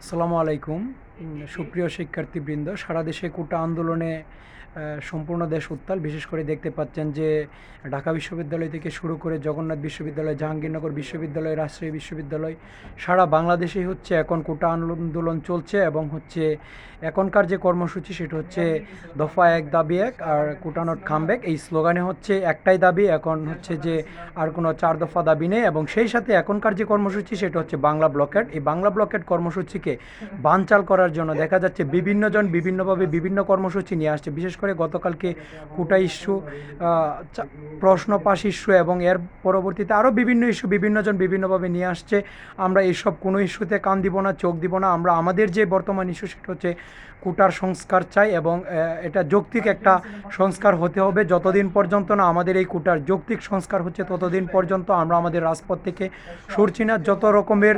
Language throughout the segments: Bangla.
আসসালামু আলাইকুম। সুপ্রিয় শিক্ষার্থীবৃন্দ সারা দেশে কোটা আন্দোলনে সম্পূর্ণ দেশ উত্তাল। বিশেষ করে দেখতে পাচ্ছেন যে ঢাকা বিশ্ববিদ্যালয় থেকে শুরু করে জগন্নাথ বিশ্ববিদ্যালয়, জাহাঙ্গীরনগর বিশ্ববিদ্যালয়, রাজশাহী বিশ্ববিদ্যালয়, সারা বাংলাদেশেই হচ্ছে এখন কোটা আন্দোলন চলছে এবং হচ্ছে এখনকার যে কর্মসূচি সেটা হচ্ছে দফা এক, দাবি এক আর কোটা নট কামব্যাক। এই স্লোগানে হচ্ছে একটাই দাবি, এখন হচ্ছে যে আর কোনো চার দফা দাবি নেই এবং সেই সাথে এখনকার যে কর্মসূচি সেটা হচ্ছে বাংলা ব্লকেট। এই বাংলা ব্লকেট কর্মসূচিকে বানচাল করার জন্য দেখা যাচ্ছে বিভিন্নজন বিভিন্নভাবে বিভিন্ন কর্মসূচি নিয়ে আসছে। বিশেষ করে গতকালকে কোটা ইস্যু প্রশ্ন পাশ ইস্যু এবং এর পরবর্তীতে আরও বিভিন্ন ইস্যু বিভিন্নজন বিভিন্নভাবে নিয়ে আসছে। আমরা এইসব কোনো ইস্যুতে কান দিব না, চোখ দিব না। আমরা আমাদের যে বর্তমান ইস্যু সেটা হচ্ছে কোটার সংস্কার চাই এবং এটা যৌক্তিক একটা সংস্কার হতে হবে। যতদিন পর্যন্ত না আমাদের এই কোটার যৌক্তিক সংস্কার হচ্ছে, ততদিন পর্যন্ত আমরা আমাদের রাজপথ থেকে সরছি না। যত রকমের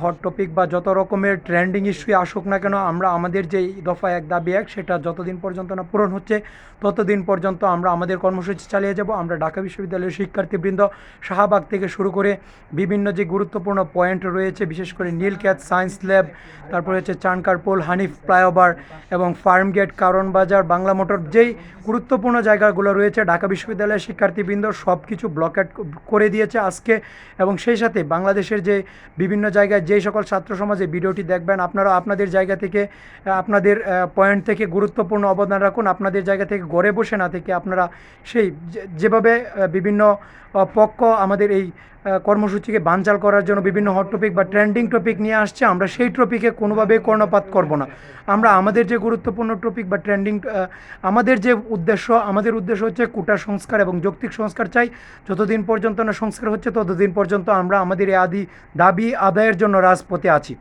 হট টপিক বা যত রকমের ট্রেন্ডিং ইস্যু আসুক না কেন, আমরা আমাদের যে দফা এক, দাবি এক, সেটা যতদিন পর্যন্ত না পূরণ হচ্ছে। ততদিন পর্যন্ত আমরা আমাদের কর্মসূচি চালিয়ে যাব। আমরা ঢাকা বিশ্ববিদ্যালয়ের শিক্ষার্থীবৃন্দ শাহবাগ থেকে শুরু করে বিভিন্ন যে গুরুত্বপূর্ণ পয়েন্ট রয়েছে, বিশেষ করে নীল ক্যাথ সায়েন্স ল্যাব, তারপরে হচ্ছে চানকার পোল, হানিফ ফ্লাইওভার এবং farm gate Karwan Bazar, Bangla motor যেই গুরুত্বপূর্ণ জায়গাগুলো রয়েছে, ঢাকা বিশ্ববিদ্যালয়ের শিক্ষার্থীবৃন্দ সব কিছু ব্লকেট করে দিয়েছে আজকে। এবং সেই সাথে বাংলাদেশের যে বিভিন্ন জায়গায় যেই সকল ছাত্র সমাজে ভিডিওটি দেখবেন, আপনারা আপনাদের জায়গা থেকে, আপনাদের পয়েন্ট থেকে গুরুত্বপূর্ণ অবদান রাখুন। আপনাদের জায়গা থেকে ঘরে বসে না থেকে আপনারা সেই যেভাবে বিভিন্ন পক্ষ আমাদের এই কর্মসূচিকে বানচাল করার জন্য বিভিন্ন হট টপিক বা ট্রেন্ডিং টপিক নিয়ে আসছে, আমরা সেই টপিকে কোনোভাবেই কর্ণপাত করব না। আমরা আমাদের যে গুরুত্বপূর্ণ টপিক বা ট্রেন্ডিং আমাদের যে উদ্দেশ্য, আমাদের উদ্দেশ্য হচ্ছে কোটা সংস্কার এবং যৌক্তিক সংস্কার চাই। যতদিন পর্যন্ত না সংস্কার হচ্ছে, ততদিন পর্যন্ত আমরা আমাদের এই আদি দাবি আদায়ের জন্য রাজপথে আছি।